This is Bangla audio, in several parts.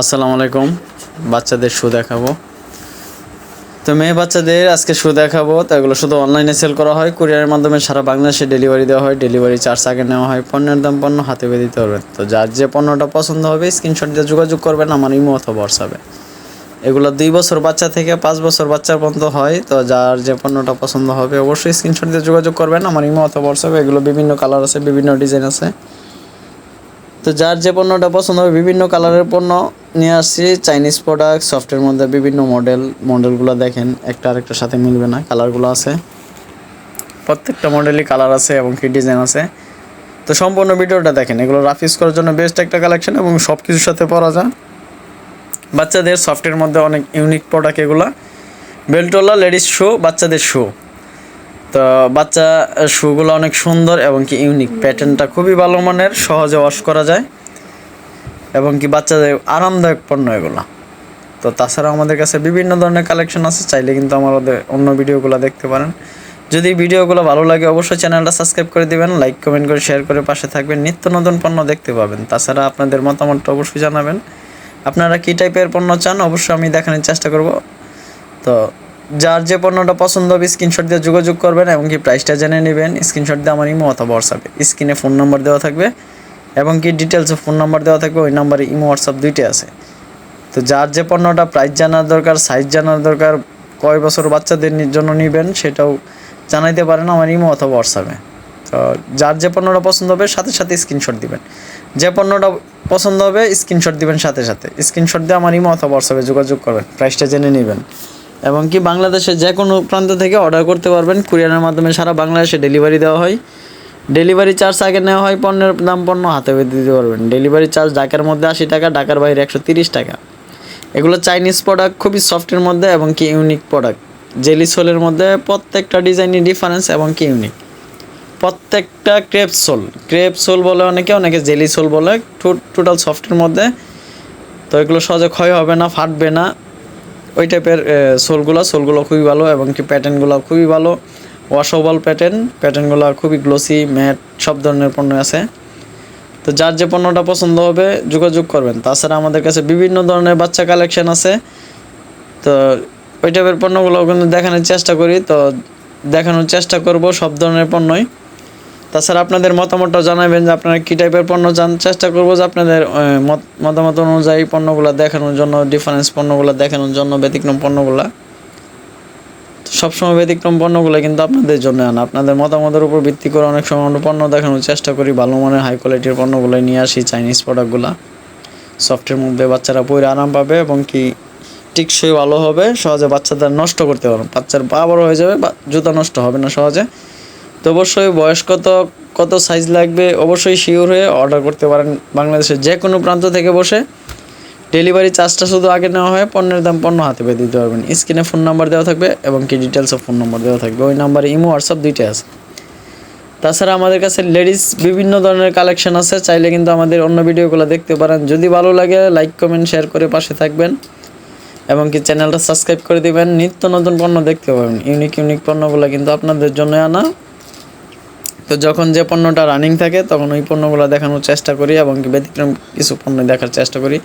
আসসালামু আলাইকুম। বাচ্চাদের শু দেখাবো। তো মেয়ে বাচ্চাদের আজকে শু দেখাবো। তো এগুলো শুধু অনলাইনে সেল করা হয়। কুরিয়ারের মাধ্যমে সারা বাংলাদেশে ডেলিভারি দেওয়া হয়। ডেলিভারি চার্জ আগে নেওয়া হয়। পণ্যের দাম পণ্য হাতে পেয়ে দিতে হবে। তো যার যে পণ্যটা পছন্দ হবে স্ক্রিনশট দিয়ে যোগাযোগ করবেন। আমার ইমো অথবা হোয়াটসঅ্যাপে। এগুলো দুই বছর বাচ্চা থেকে পাঁচ বছর বাচ্চার পর্যন্ত হয়। তো যার যে পণ্যটা পছন্দ হবে, অবশ্যই স্ক্রিনশট দিয়ে যোগাযোগ করবেন। আমার ইমো অথবা হোয়াটসঅ্যাপে এগুলো বিভিন্ন কালার আছে, বিভিন্ন ডিজাইন আছে। তো যার যে পণ্যটা পছন্দ হবে, বিভিন্ন কালারের পণ্য নিয়ে আসছি চাইনিজ প্রোডাক্ট সফটের মধ্যে বিভিন্ন মডেল মডেলগুলো দেখেন, একটা আরেকটার সাথে মিলবে না কালারগুলো আছে। প্রত্যেকটা মডেলই কালার আছে এবং কি ডিজাইন আছে। তো সম্পূর্ণ ভিডিওটা দেখেন, এগুলো রাফ ইউজ করার জন্য বেস্ট একটা কালেকশন এবং সব কিছুর সাথে পরা যায়। বাচ্চাদের সফটের মধ্যে অনেক ইউনিক প্রোডাক্ট এগুলো। বেল্টোলা লেডিস শু বাচ্চাদের শু তো বাচ্চা শুগুলো অনেক সুন্দর এবং কি ইউনিক প্যাটার্নটা খুবই ভালো মানের, সহজে ওয়াশ করা যায়। এবং কি বাচ্চাদের আরামদায়ক পণ্য এগুলো। তো তাছাড়া আমাদের কাছে বিভিন্ন ধরনের কালেকশন আছে, চাইলে কিন্তু আমাদের অন্য ভিডিওগুলো দেখতে পারেন। যদি ভিডিওগুলো ভালো লাগে, অবশ্যই চ্যানেলটা সাবস্ক্রাইব করে দিবেন লাইক কমেন্ট করে শেয়ার করে পাশে থাকবেন, নিত্য নতুন পণ্য দেখতে পাবেন। তাছাড়া আপনাদের মতামতটা অবশ্যই জানাবেন। আপনারা কী টাইপের পণ্য চান, অবশ্যই আমি দেখানোর চেষ্টা করব। তো যার যে পণ্যটা পছন্দ হবে স্ক্রিনশট দিয়ে যোগাযোগ করবেন এবং কি প্রাইসটা জেনে নেবেন। স্ক্রিনশট দিয়ে আমার ইমো অথবা হোয়াটসঅ্যাপে স্ক্রিনে ফোন নম্বর দেওয়া থাকবে। এবং কি ডিটেলসে ফোন নাম্বার দেওয়া থাকবে, ওই নাম্বারে ইমো হোয়াটসঅ্যাপ দুইটাই আছে। তো যার যে পণ্যটা প্রাইস জানার দরকার সাইজ জানার দরকার, কয় বছর বাচ্চাদের জন্য নেবেন সেটাও জানাইতে পারেন আমার ইমো অথবা হোয়াটসঅ্যাপে তো যার যে পণ্যটা পছন্দ হবে, সাথে সাথে স্ক্রিনশট দিবেন। যে পণ্যটা পছন্দ হবে স্ক্রিনশট দিবেন সাথে সাথে। স্ক্রিনশট দিয়ে আমার ইমো অথবা হোয়াটসঅ্যাপে যোগাযোগ করবেন প্রাইসটা জেনে নেবেন। এবং কি বাংলাদেশের যে কোনো প্রান্ত থেকে অর্ডার করতে পারবেন। কুরিয়ারের মাধ্যমে সারা বাংলাদেশে ডেলিভারি দেওয়া হয়। ডেলিভারি চার্জ আগে নেওয়া হয় পণ্যের দাম পণ্য হাতে দিতে পারবেন। ডেলিভারি চার্জ ঢাকার মধ্যে আশি টাকা, ঢাকার বাইরে একশো তিরিশ টাকা। এগুলো চাইনিজ প্রোডাক্ট খুবই সফটের মধ্যে এবং কি ইউনিক প্রোডাক্ট জেলি সোলের মধ্যে প্রত্যেকটা ডিজাইনই ডিফারেন্স এবং কি ইউনিক প্রত্যেকটা ক্রেপ সোল ক্রেপ সোল বলে অনেকে অনেকে জেলি সোল বলে টোটাল সফটের মধ্যে। তো এগুলো সহজে ক্ষয় হবে না, ফাটবে না। ওই টাইপের সোলগুলো সোলগুলো খুবই ভালো এবং কি প্যাটার্নগুলো খুবই ভালো। ওয়াশেবল প্যাটার্ন প্যাটার্নগুলো খুবই গ্লোসি ম্যাট সব ধরনের পণ্য আছে। তো যার যে পণ্যটা পছন্দ হবে, যোগাযোগ করবেন। তাছাড়া আমাদের কাছে বিভিন্ন ধরনের বাচ্চা কালেকশন আছে। তো ওই টাইপের পণ্যগুলো কিন্তু দেখানোর চেষ্টা করি। তো দেখানোর চেষ্টা করব সব ধরনের পণ্যই। তাছাড়া আপনাদের মতামতটা জানাবেন যে আপনারা কী টাইপের পণ্য জান, চেষ্টা করব যে আপনাদের মত- মতামত অনুযায়ী পণ্যগুলো দেখানোর জন্য ডিফারেন্স পণ্যগুলো দেখানোর জন্য, ব্যতিক্রম পণ্যগুলো। সবসময় ব্যতিক্রম পণ্যগুলো কিন্তু আপনাদের জন্য আনা আপনাদের মতামতের উপর ভিত্তি করে অনেক সময় আমরা পণ্য দেখানোর চেষ্টা করি, ভালো মানের হাই কোয়ালিটির পণ্যগুলো নিয়ে আসি চাইনিজ প্রোডাক্টগুলো সফটের মধ্যে বাচ্চারা পরে আরাম পাবে এবং কি টিকসই ভালো হবে, সহজে বাচ্চাদের নষ্ট করতে পারবে বাচ্চার পা বড় হয়ে যাবে, বা জুতা নষ্ট হবে না সহজে। তো অবশ্যই বয়স কত কত সাইজ লাগবে অবশ্যই শিওর হয়ে অর্ডার করতে পারেন বাংলাদেশের যে কোনো প্রান্ত থেকে বসে। ডেলিভারি চার্জটা শুধু আগে নেওয়া হয়, পণ্যের দাম পণ্য হাতে পেয়ে দিতে পারবেন। স্ক্রিনে ফোন নাম্বার দেওয়া থাকবে এবং কি ডিটেলসও ফোন নাম্বার দেওয়া থাকবে। ওই নাম্বারে ইমো, হোয়াটসঅ্যাপ দুইটাই আছে। তাছাড়া আমাদের কাছে লেডিস বিভিন্ন ধরনের কালেকশন আছে, চাইলে কিন্তু আমাদের অন্য ভিডিওগুলো দেখতে পারেন। যদি ভালো লাগে লাইক কমেন্ট শেয়ার করে পাশে থাকবেন এবং কি চ্যানেলটা সাবস্ক্রাইব করে দিবেন। নিত্য নতুন পণ্য দেখতে পাবেন। ইউনিক ইউনিক পণ্যগুলো কিন্তু আপনাদের জন্য আনা। তো যখন যে পণ্যটা রানিং থাকে, তখন ওই পণ্যগুলো দেখানোর চেষ্টা করি এবং কি ব্যতিক্রম কিছু পণ্য দেখার চেষ্টা করি।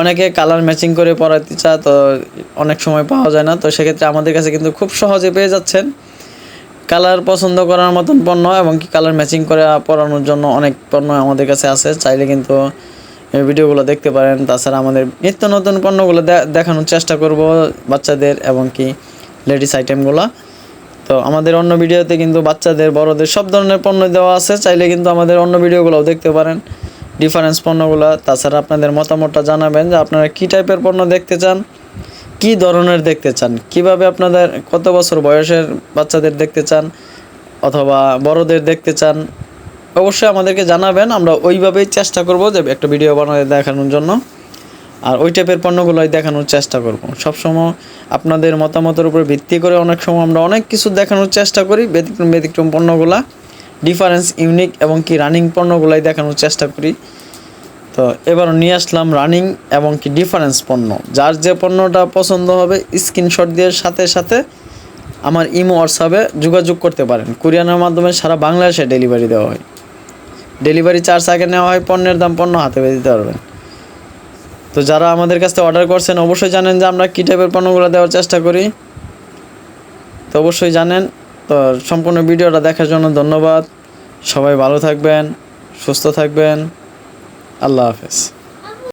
অনেকে কালার ম্যাচিং করে পরাতে চায়, তো অনেক সময় পাওয়া যায় না। তো সেক্ষেত্রে আমাদের কাছে কিন্তু খুব সহজে পেয়ে যাচ্ছেন। কালার পছন্দ করার মতন পণ্য এবং কি কালার ম্যাচিং করে পরানোর জন্য অনেক পণ্য আমাদের কাছে আছে। চাইলে কিন্তু ভিডিওগুলো দেখতে পারেন। তাছাড়া আমাদের নিত্য নতুন পণ্যগুলো দেখানোর চেষ্টা করব বাচ্চাদের এবং কি লেডিস আইটেমগুলো তো আমাদের অন্য ভিডিওতে কিন্তু বাচ্চাদের, বড়দের সব ধরনের পণ্য দেওয়া আছে। চাইলে কিন্তু আমাদের অন্য ভিডিওগুলোও দেখতে পারেন। ডিফারেন্স পণ্যগুলো। তাছাড়া আপনাদের মতামতটা জানাবেন যে আপনারা কী টাইপের পণ্য দেখতে চান, কী ধরনের দেখতে চান, কীভাবে আপনাদের কত বছর বয়সের বাচ্চাদের দেখতে চান অথবা বড়দের দেখতে চান, অবশ্যই আমাদেরকে জানাবেন। আমরা ওইভাবেই চেষ্টা করব যে একটা ভিডিও বানাতে দেখানোর জন্য। আর ওই টাইপের পণ্যগুলোই দেখানোর চেষ্টা করব। সবসময় আপনাদের মতামতের উপর ভিত্তি করে অনেক সময় আমরা অনেক কিছু দেখানোর চেষ্টা করি, ব্যতিক্রম ব্যতিক্রম পণ্যগুলা ডিফারেন্স ইউনিক এবং কি রানিং পণ্যগুলাই দেখানোর চেষ্টা করি। তো এবার নিয়ে আসলাম রানিং এবং কি ডিফারেন্স পণ্য। যার যে পণ্যটা পছন্দ হবে স্ক্রিনশট দিয়ে সাথে সাথে আমার ইমো হোয়াটসঅ্যাপে যোগাযোগ করতে পারেন। কুরিয়ানের মাধ্যমে সারা বাংলাদেশে ডেলিভারি দেওয়া হয়। ডেলিভারি চার্জ আগে নেওয়া হয়, পণ্যের দাম পণ্য হাতে পেয়ে দিতে পারবেন। তো যারা আমাদের কাছ থেকে অর্ডার করছেন, অবশ্যই জানেন যে আমরা কী টাইপের পণ্যগুলো দেওয়ার চেষ্টা করি। তো অবশ্যই জানেন। তো সম্পূর্ণ ভিডিওটা দেখার জন্য ধন্যবাদ। সবাই ভালো থাকবেন, সুস্থ থাকবেন। আল্লাহ হাফেজ।